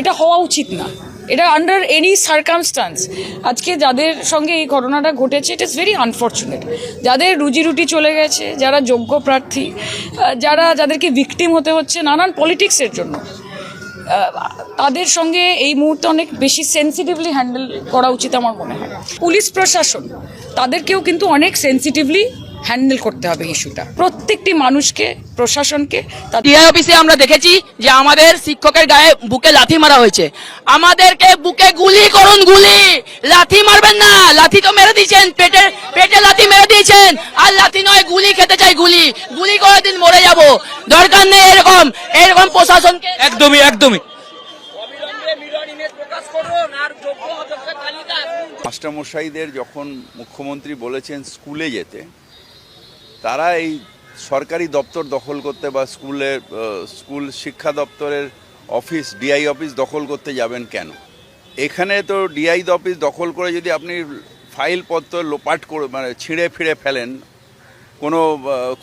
এটা হওয়া উচিত না। এটা আন্ডার এনি সার্কামস্টান্স আজকে যাদের সঙ্গে এই ঘটনাটা ঘটেছে ইট ইস ভেরি আনফর্চুনেট যাদের রুজি রুটি চলে গেছে, যারা যোগ্য প্রার্থী যারা যাদেরকে ভিকটিম হতে হচ্ছে নানান পলিটিক্সের জন্য। তাদের সঙ্গে এই মুহূর্তে অনেক বেশি সেন্সিটিভলি হ্যান্ডেল করা উচিত আমার মনে হয়। পুলিশ প্রশাসন, তাদেরকেও কিন্তু অনেক সেন্সিটিভলি হ্যান্ডেল করতে হবে ইস্যুটা। প্রত্যেকটি মানুষকে প্রশাসনকে টিআই অফিসে আমরা দেখেছি যে আমাদের শিক্ষকের গায়ে বুকে লাথি মারা হয়েছে। আমাদেরকে বুকে গুলি করুন গুলি! লাথি মারবেন না! লাথি তো মেরে দিয়েছেন পেটে পেটে লাথি মেরে দিয়েছেন। আর লাথি নয় গুলি খেতে চাই গুলি। গুলি করে দিন মরে যাব। দরকার নেই এরকম এরকম প্রশাসনকে একদমই একদমই। মাস্টারমশাইদের যখন মুখ্যমন্ত্রী বলেছেন স্কুলে যেতে তারা এই সরকারি দপ্তর দখল করতে বা স্কুলের স্কুল শিক্ষা দপ্তরের অফিস, ডিআই অফিস দখল করতে যাবেন কেন? এখানে তো ডিআই অফিস দখল করে যদি আপনি ফাইলপত্র লোপাট করে মানে ছিঁড়ে ফিড়ে ফেলেন, কোনো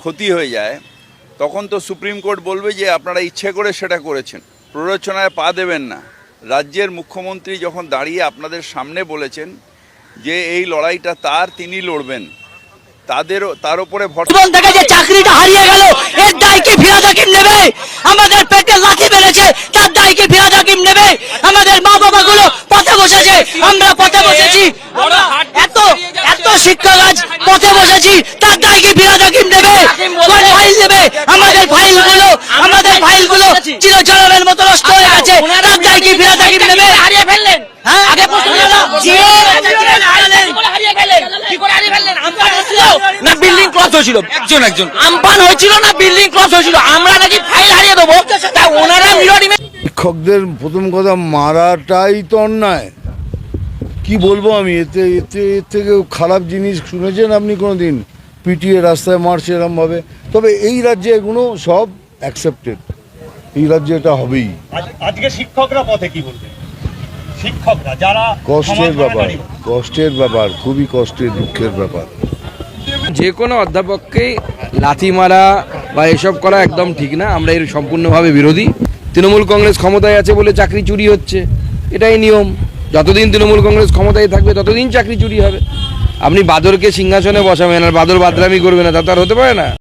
ক্ষতি হয়ে যায়, তখন তো সুপ্রিম কোর্ট বলবে যে আপনারা ইচ্ছে করে সেটা করেছেন। প্ররোচনায় পা দেবেন না। রাজ্যের মুখ্যমন্ত্রী যখন দাঁড়িয়ে আপনাদের সামনে বলেছেন যে এই লড়াইটা তার, তিনি লড়বেন। তাদেরও তার উপরে জীবন থেকে যে চাকরিটা হারিয়ে গেল এর দায় কি ফিরাদ হাকিম নেবে? আমাদের পেটে লাথি মেরেছে তার দায় কি ফিরাদ হাকিম নেবে? আমাদের মা বাবা গুলো পথে বসেছে আমরা পথে বসেছি। এত এত শিক্ষক আজ পথে বসেছি তার দায় কি ফিরাদ হাকিম নেবে? ফাইল নেবে? আমাদের ফাইলগুলো আমাদের ফাইলগুলো চিরচরণের মতো নষ্ট হয়ে গেছে। তার দায় কি ফিরাদ হাকিম নেবে? হারিয়ে ফেললেন। হ্যাঁ? আগে প্রশ্ন যে হারিয়ে গেলেন কি করে হারিয়ে ফেললেন আমপান হয়েছিল না বিল্ডিং ক্রস হয়েছিল একজন একজন। আমপান হয়েছিল না বিল্ডিং ক্রস হয়েছিল আমরা নাকি ফাইল হারিয়ে দেবো। তা ওনারা মিরর ইমেজ শিক্ষকদের প্রথম কথা মারাটাই তো অন্যায়। কি বলব আমি এতে এতে এর থেকে খারাপ জিনিস শুনেছেন আপনি কোনো দিন পিটিএ রাস্তায় মারছে এরমভাবে। তবে এই রাজ্যে এগুলো সব অ্যাকসেপ্টেড এই রাজ্যে এটা হবেই। আজকে শিক্ষকরা পথে কি বলবে? শিক্ষকরা যারা কষ্টের ব্যাপার কষ্টের ব্যাপার খুবই কষ্টের দুঃখের ব্যাপার। যে কোনো অধ্যাপককেই লাথি মারা বা এসব করা একদম ঠিক না। আমরা এর সম্পূর্ণভাবে বিরোধী। তৃণমূল কংগ্রেস ক্ষমতায় আছে বলে চাকরি চুরি হচ্ছে। এটাই নিয়ম। যতদিন তৃণমূল কংগ্রেস ক্ষমতায় থাকবে, ততদিন চাকরি চুরি হবে। আপনি বাদরকে সিংহাসনে বসাবেন আর বাদর বাদরামি করবে না, তা তো আর হতে পারে না।